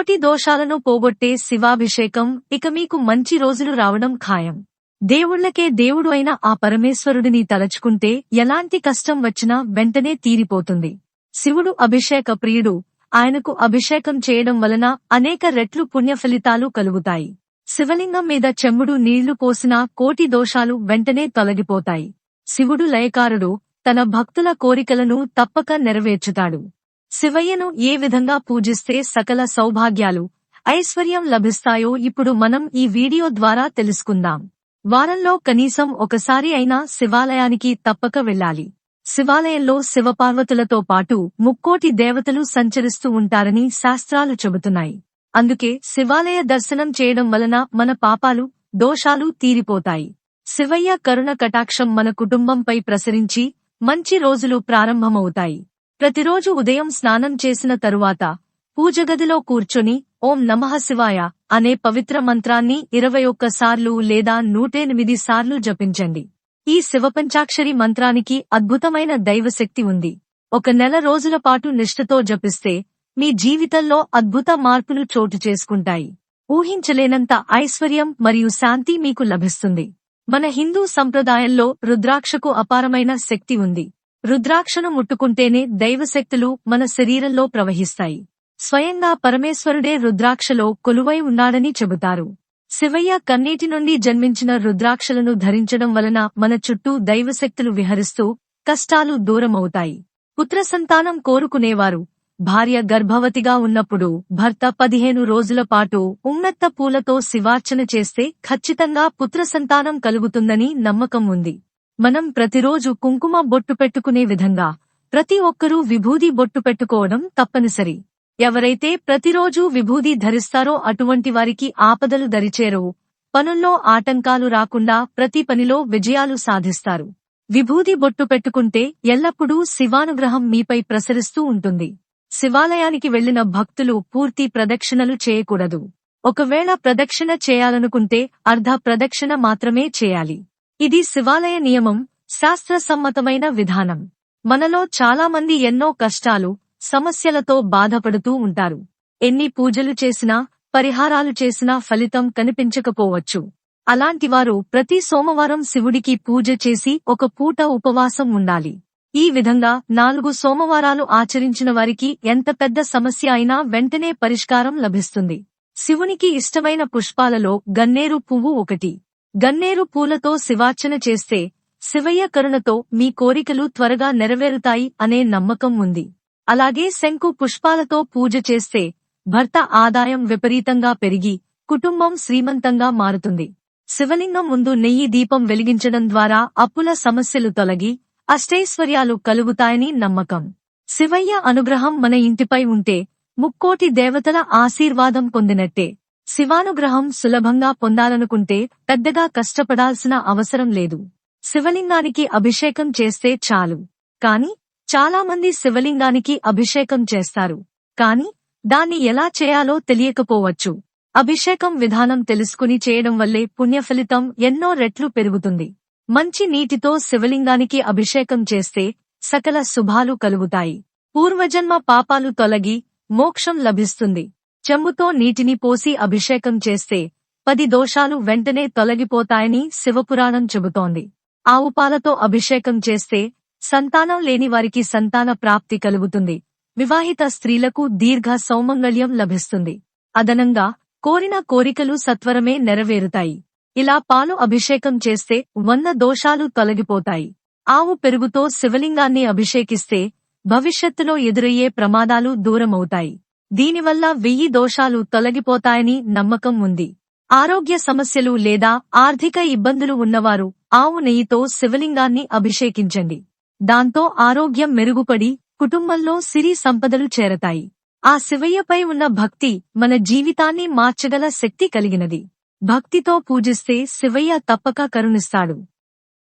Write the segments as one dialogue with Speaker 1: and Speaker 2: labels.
Speaker 1: కోటి దోషాలను పోగొట్టే శివాభిషేకం ఇక మీకు మంచి రోజులు రావడం ఖాయం. దేవుళ్ళకే దేవుడు అయిన ఆ పరమేశ్వరుడిని తలచుకుంటే ఎలాంటి కష్టం వచ్చినా వెంటనే తీరిపోతుంది. శివుడు అభిషేక ప్రియుడు ఆయనకు అభిషేకం చేయడం వలన అనేక రెట్లు పుణ్య ఫలితాలు కలుగుతాయి. శివలింగం మీద చెమ్ముడు నీళ్ళు పోసినా కోటి దోషాలు వెంటనే తొలగిపోతాయి. శివుడు లయకారుడు తన భక్తుల కోరికలను తప్పక నెరవేర్చుతాడు. శివయ్యను ఏ విధంగా పూజిస్తే సకల సౌభాగ్యాలు ఐశ్వర్యం లభిస్తాయో ఇప్పుడు మనం ఈ వీడియో ద్వారా తెలుసుకుందాం. వారంలో కనీసం ఒకసారి అయినా శివాలయానికి తప్పక వెళ్ళాలి. శివాలయంలో శివపార్వతులతో పాటు ముక్కోటి దేవతలు సంచరిస్తూ ఉంటారని శాస్త్రాలు చెబుతున్నాయి. అందుకే శివాలయ దర్శనం చేయడం వలన మన పాపాలు దోషాలు తీరిపోతాయి. శివయ్య కరుణ కటాక్షం మన కుటుంబంపై ప్రసరించి మంచి రోజులు ప్రారంభమవుతాయి. ప్రతిరోజు ఉదయం స్నానం చేసిన తరువాత పూజగదిలో కూర్చొని ఓం నమః శివాయ అనే పవిత్ర మంత్రాన్ని ఇరవై ఒక్కసార్లు లేదా నూటెనిమిది సార్లు జపించండి. ఈ శివపంచాక్షరి మంత్రానికి అద్భుతమైన దైవశక్తి ఉంది. ఒక నెల రోజుల పాటు నిష్ఠతో జపిస్తే మీ జీవితంలో అద్భుత మార్పులు చోటు చేసుకుంటాయి. ఊహించలేనంత ఐశ్వర్యం మరియు శాంతి మీకు లభిస్తుంది. మన హిందూ సంప్రదాయంలో రుద్రాక్షకు అపారమైన శక్తి ఉంది. రుద్రాక్షను ముట్టుకుంటేనే దైవశక్తులు మన శరీరంలో ప్రవహిస్తాయి. స్వయంగా పరమేశ్వరుడే రుద్రాక్షలో కొలువై ఉన్నాడని చెబుతారు. శివయ్య కన్నీటి నుండి జన్మించిన రుద్రాక్షలను ధరించడం వలన మన చుట్టూ దైవశక్తులు విహరిస్తూ కష్టాలు దూరమవుతాయి. పుత్ర సంతానం కోరుకునేవారు. భార్య గర్భవతిగా ఉన్నప్పుడు భర్త పదిహేను రోజుల పాటు ఉన్నత్త పూలతో శివార్చన చేస్తే ఖచ్చితంగా పుత్ర సంతానం కలుగుతుందని నమ్మకం ఉంది. మనం ప్రతిరోజు కుంకుమ బొట్టు పెట్టుకునే విధంగా ప్రతి ఒక్కరూ విభూది బొట్టు పెట్టుకోవడం తప్పనిసరి. ఎవరైతే ప్రతిరోజూ విభూది ధరిస్తారో అటువంటి వారికి ఆపదలు దరిచేరవు. పనుల్లో ఆటంకాలు రాకుండా ప్రతి పనిలో విజయాలు సాధిస్తారు. విభూది బొట్టు పెట్టుకుంటే ఎల్లప్పుడూ శివానుగ్రహం మీపై ప్రసరిస్తూ ఉంటుంది. శివాలయానికి వెళ్ళిన భక్తులు పూర్తి ప్రదక్షిణలు చేయకూడదు. ఒకవేళ ప్రదక్షిణ చేయాలనుకుంటే అర్ధ ప్రదక్షిణ మాత్రమే చేయాలి. ఇది శివాలయ నియమం శాస్త్రసమ్మతమైన విధానం. మనలో చాలామంది ఎన్నో కష్టాలు సమస్యలతో బాధపడుతూ ఉంటారు. ఎన్ని పూజలు చేసినా పరిహారాలు చేసినా ఫలితం కనిపించకపోవచ్చు. అలాంటివారు ప్రతి సోమవారం శివుడికి పూజ చేసి ఒక పూట ఉపవాసం ఉండాలి. ఈ విధంగా నాలుగు సోమవారాలు ఆచరించిన వారికి ఎంత పెద్ద సమస్య అయినా వెంటనే పరిష్కారం లభిస్తుంది. శివునికి ఇష్టమైన పుష్పాలలో గన్నేరు పువ్వు ఒకటి. గన్నేరు పూలతో శివార్చన చేస్తే శివయ్య కరుణతో మీ కోరికలు త్వరగా నెరవేరుతాయి అనే నమ్మకం ఉంది. అలాగే శంకు పుష్పాలతో పూజ చేస్తే భర్త ఆదాయం విపరీతంగా పెరిగి కుటుంబం శ్రీమంతంగా మారుతుంది. శివలింగం ముందు నెయ్యి దీపం వెలిగించడం ద్వారా అప్పుల సమస్యలు తొలగి అష్టైశ్వర్యాలు కలుగుతాయని నమ్మకం. శివయ్య అనుగ్రహం మన ఇంటిపై ఉంటే ముక్కోటి దేవతల ఆశీర్వాదం పొందినట్టే. శివానుగ్రహం సులభంగా పొందాలనుకుంటే పెద్దగా కష్టపడాల్సిన అవసరం లేదు. శివలింగానికి అభిషేకం చేస్తే చాలు. కాని చాలా మంది శివలింగానికి అభిషేకం చేస్తారు. కాని దాన్ని ఎలా చేయాలో తెలియకపోవచ్చు. అభిషేకం విధానం తెలుసుకుని చేయడం వల్లే పుణ్యఫలితం ఎన్నో రెట్లు పెరుగుతుంది. మంచి నీటితో శివలింగానికి అభిషేకం చేస్తే సకల శుభాలు కలుగుతాయి. పూర్వజన్మ పాపాలు తొలగి మోక్షం లభిస్తుంది. చెంబుతో నీటిని పోసి అభిషేకం చేస్తే పది దోషాలు వెంటనే తొలగిపోతాయని శివపురాణం చెబుతోంది. ఆవుపాలతో అభిషేకం చేస్తే సంతానం లేని వారికి సంతాన ప్రాప్తి కలుగుతుంది. వివాహిత స్త్రీలకు దీర్ఘ సౌమంగళ్యం లభిస్తుంది. అదనంగా కోరిన కోరికలు సత్వరమే నెరవేరుతాయి. ఇలా పాలు అభిషేకం చేస్తే వంద దోషాలు తొలగిపోతాయి. ఆవు పెరుగుతో శివలింగాన్ని అభిషేకిస్తే భవిష్యత్తులో ఎదురయ్యే ప్రమాదాలు దూరమవుతాయి. దీనివల్ల వెయ్యి దోషాలు తొలగిపోతాయని నమ్మకం ఉంది. ఆరోగ్య సమస్యలు లేదా ఆర్థిక ఇబ్బందులు ఉన్నవారు ఆవు నెయ్యితో శివలింగాన్ని అభిషేకించండి. దాంతో ఆరోగ్యం మెరుగుపడి కుటుంబంలో సిరి సంపదలు చేరతాయి. ఆ శివయ్యపై ఉన్న భక్తి మన జీవితాన్ని మార్చగల శక్తి కలిగినది. భక్తితో పూజిస్తే శివయ్య తప్పక కరుణిస్తాడు.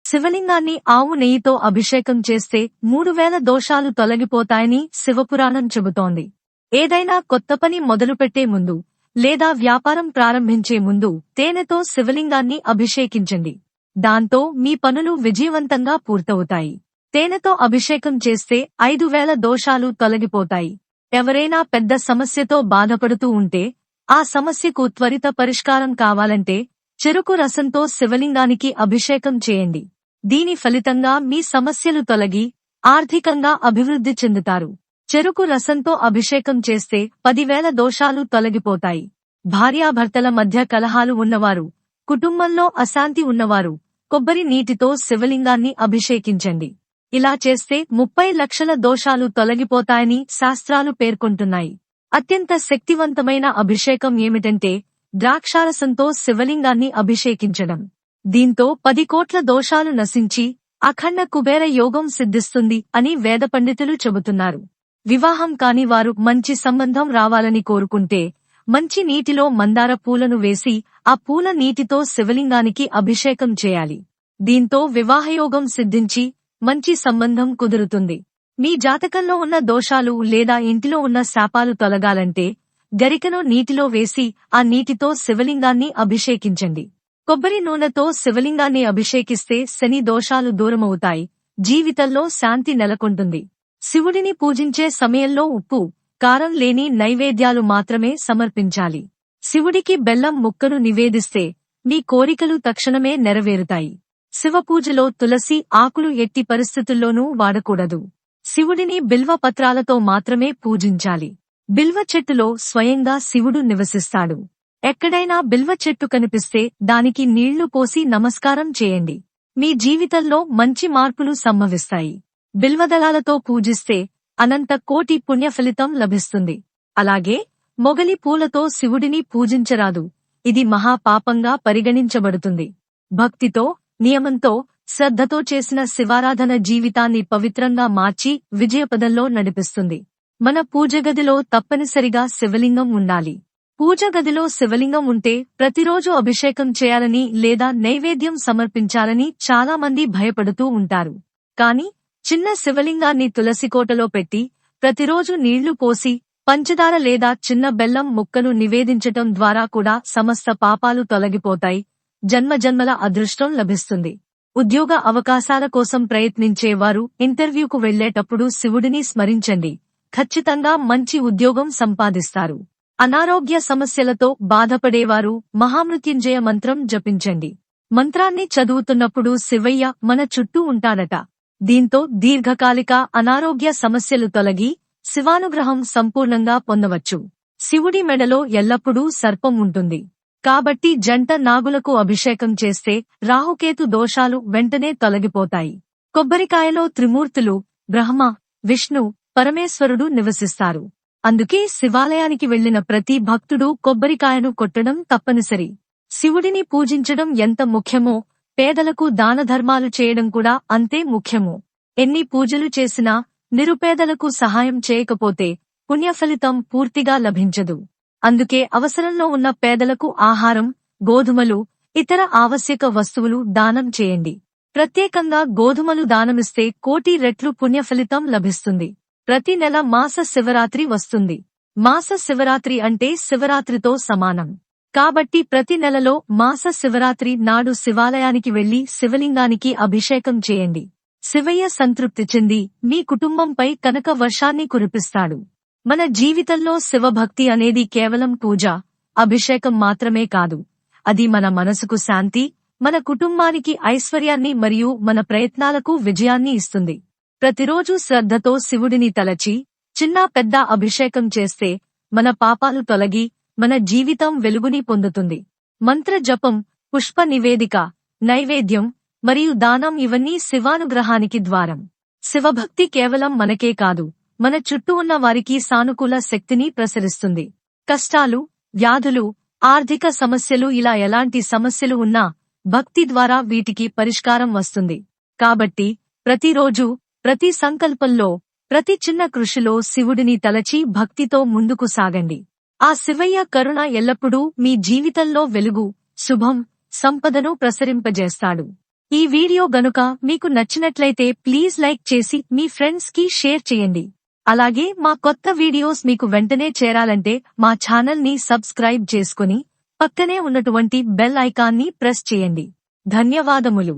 Speaker 1: శివలింగాన్ని ఆవు నెయ్యితో అభిషేకం చేస్తే మూడు వేల దోషాలు తొలగిపోతాయని శివపురాణం చెబుతోంది. ఏదైనా కొత్త పని మొదలుపెట్టే ముందు లేదా వ్యాపారం ప్రారంభించే ముందు తేనెతో శివలింగాన్ని అభిషేకించండి. దాంతో మీ పనులు విజయవంతంగా పూర్తవుతాయి. తేనెతో అభిషేకం చేస్తే ఐదు వేల దోషాలు తొలగిపోతాయి. ఎవరైనా పెద్ద సమస్యతో బాధపడుతూ ఉంటే ఆ సమస్యకు త్వరిత పరిష్కారం కావాలంటే చెరుకు రసంతో శివలింగానికి అభిషేకం చేయండి. దీని ఫలితంగా మీ సమస్యలు తొలగి ఆర్థికంగా అభివృద్ధి చెందుతారు. చెరుకు రసంతో అభిషేకం చేస్తే పదివేల దోషాలు తొలగిపోతాయి. భార్యాభర్తల మధ్య కలహాలు ఉన్నవారు కుటుంబంలో అశాంతి ఉన్నవారు కొబ్బరి నీటితో శివలింగాన్ని అభిషేకించండి. ఇలా చేస్తే ముప్పై లక్షల దోషాలు తొలగిపోతాయని శాస్త్రాలు పేర్కొంటున్నాయి. అత్యంత శక్తివంతమైన అభిషేకం ఏమిటంటే ద్రాక్షారసంతో శివలింగాన్ని అభిషేకించడం. దీంతో పది కోట్ల దోషాలు నశించి అఖండ కుబేర యోగం సిద్ధిస్తుంది అని వేద పండితులు చెబుతున్నారు. వివాహం కాని వారు మంచి సంబంధం రావాలని కోరుకుంటే మంచి నీటిలో మందార పూలను వేసి ఆ పూల నీటితో శివలింగానికి అభిషేకం చేయాలి. దీంతో వివాహయోగం సిద్ధించి మంచి సంబంధం కుదురుతుంది. మీ జాతకంలో ఉన్న దోషాలు లేదా ఇంటిలో ఉన్న శాపాలు తొలగాలంటే గరికను నీటిలో వేసి ఆ నీటితో శివలింగాన్ని అభిషేకించండి. కొబ్బరి నూనెతో శివలింగాన్ని అభిషేకిస్తే శని దోషాలు దూరమవుతాయి. జీవితంలో శాంతి నెలకొంటుంది. శివుడిని పూజించే సమయంలో ఉప్పు కారం లేని నైవేద్యాలు మాత్రమే సమర్పించాలి. శివుడికి బెల్లం ముక్కను నివేదిస్తే మీ కోరికలు తక్షణమే నెరవేరుతాయి. శివపూజలో తులసి ఆకులు ఎట్టి పరిస్థితుల్లోనూ వాడకూడదు. శివుడిని బిల్వ పత్రాలతో మాత్రమే పూజించాలి. బిల్వ చెట్టులో స్వయంగా శివుడు నివసిస్తాడు. ఎక్కడైనా బిల్వ చెట్టు కనిపిస్తే దానికి నీళ్ళు పోసి నమస్కారం చేయండి. మీ జీవితంలో మంచి మార్పులు సంభవిస్తాయి. బిల్వదళాలతో పూజిస్తే అనంత కోటి పుణ్యఫలితం లభిస్తుంది. అలాగే మొగలి పూలతో శివుడిని పూజించరాదు. ఇది మహాపాపంగా పరిగణించబడుతుంది. భక్తితో నియమంతో శ్రద్ధతో చేసిన శివారాధన జీవితాన్ని పవిత్రంగా మార్చి విజయపదంలో నడిపిస్తుంది. మన పూజగదిలో తప్పనిసరిగా శివలింగం ఉండాలి. పూజగదిలో శివలింగం ఉంటే ప్రతిరోజు అభిషేకం చేయాలని లేదా నైవేద్యం సమర్పించాలని చాలా మంది భయపడుతూ ఉంటారు. కాని చిన్న శివలింగాన్ని తులసికోటలో పెట్టి ప్రతిరోజు నీళ్ళు పోసి పంచదార లేదా చిన్న బెల్లం ముక్కను నివేదించటం ద్వారా కూడా సమస్త పాపాలు తొలగిపోతాయి. జన్మజన్మల అదృష్టం లభిస్తుంది. ఉద్యోగ అవకాశాల కోసం ప్రయత్నించేవారు ఇంటర్వ్యూకు వెళ్ళేటప్పుడు శివుడిని స్మరించండి. ఖచ్చితంగా మంచి ఉద్యోగం సంపాదిస్తారు. అనారోగ్య సమస్యలతో బాధపడేవారు మహామృత్యుంజయ మంత్రం జపించండి. మంత్రాన్ని చదువుతున్నప్పుడు శివయ్య మన చుట్టూ ఉంటాడట. దీంతో దీర్ఘకాలిక అనారోగ్య సమస్యలు తొలగి శివానుగ్రహం సంపూర్ణంగా పొందవచ్చు. శివుడి మెడలో ఎల్లప్పుడూ సర్పం ఉంటుంది. కాబట్టి జంట నాగులకు అభిషేకం చేస్తే రాహుకేతు దోషాలు వెంటనే తొలగిపోతాయి. కొబ్బరికాయలో త్రిమూర్తులు బ్రహ్మ విష్ణు పరమేశ్వరుడు నివసిస్తారు. అందుకే శివాలయానికి వెళ్ళిన ప్రతి భక్తుడు కొబ్బరికాయను కొట్టడం తప్పనిసరి. శివుడిని పూజించడం ఎంత ముఖ్యమో పేదలకు దానధర్మాలు చేయడం కూడా అంతే ముఖ్యము. ఎన్ని పూజలు చేసినా నిరుపేదలకు సహాయం చేయకపోతే పుణ్యఫలితం పూర్తిగా లభించదు. అందుకే అవసరంలో ఉన్న పేదలకు ఆహారం గోధుమలు ఇతర ఆవశ్యక వస్తువులు దానం చేయండి. ప్రత్యేకంగా గోధుమలు దానమిస్తే కోటి రెట్లు పుణ్యఫలితం లభిస్తుంది. ప్రతి నెల మాస శివరాత్రి వస్తుంది. మాస శివరాత్రి అంటే శివరాత్రితో సమానం. కాబట్టి ప్రతి నెలలో మాస శివరాత్రి నాడు శివాలయానికి వెళ్ళి శివలింగానికి అభిషేకం చేయండి. శివయ్య సంతృప్తి చెంది మీ కుటుంబంపై కనక వర్షాన్ని కురిపిస్తాడు. మన జీవితంలో శివభక్తి అనేది కేవలం పూజ అభిషేకం మాత్రమే కాదు. అది మన మనసుకు శాంతి మన కుటుంబానికి ఐశ్వర్యాన్ని మరియు మన ప్రయత్నాలకు విజయాన్ని ఇస్తుంది. ప్రతిరోజు శ్రద్ధతో శివుడిని తలచి చిన్న పెద్ద అభిషేకం చేస్తే మన పాపాలు తొలగి మన జీవితం వెలుగుని పొందుతుంది. మంత్ర జపం పుష్ప నివేదిక నైవేద్యం మరియు దానం ఇవన్నీ శివానుగ్రహానికి ద్వారం. శివభక్తి కేవలం మనకే కాదు మన చుట్టూ ఉన్న వారికి సానుకూల శక్తిని ప్రసరిస్తుంది. కష్టాలు వ్యాధులు ఆర్థిక సమస్యలు ఇలా ఎలాంటి సమస్యలు ఉన్నా భక్తి ద్వారా వీటికి పరిష్కారం వస్తుంది. కాబట్టి ప్రతిరోజు ప్రతి సంకల్పంలో ప్రతి చిన్న కృషిలో శివుడిని తలచి భక్తితో ముందుకు సాగండి. ఆ శివయ్య కరుణ ఎల్లప్పుడూ మీ జీవితంలో వెలుగు శుభం సంపదను ప్రసరింపజేస్తాడు. ఈ వీడియో గనుక మీకు నచ్చినట్లయితే ప్లీజ్ లైక్ చేసి మీ ఫ్రెండ్స్కి షేర్ చేయండి. అలాగే మా కొత్త వీడియోస్ మీకు వెంటనే చేరాలంటే మా ఛానల్ని సబ్స్క్రైబ్ చేసుకుని పక్కనే ఉన్నటువంటి బెల్ ఐకాన్ని ప్రెస్ చేయండి. ధన్యవాదములు.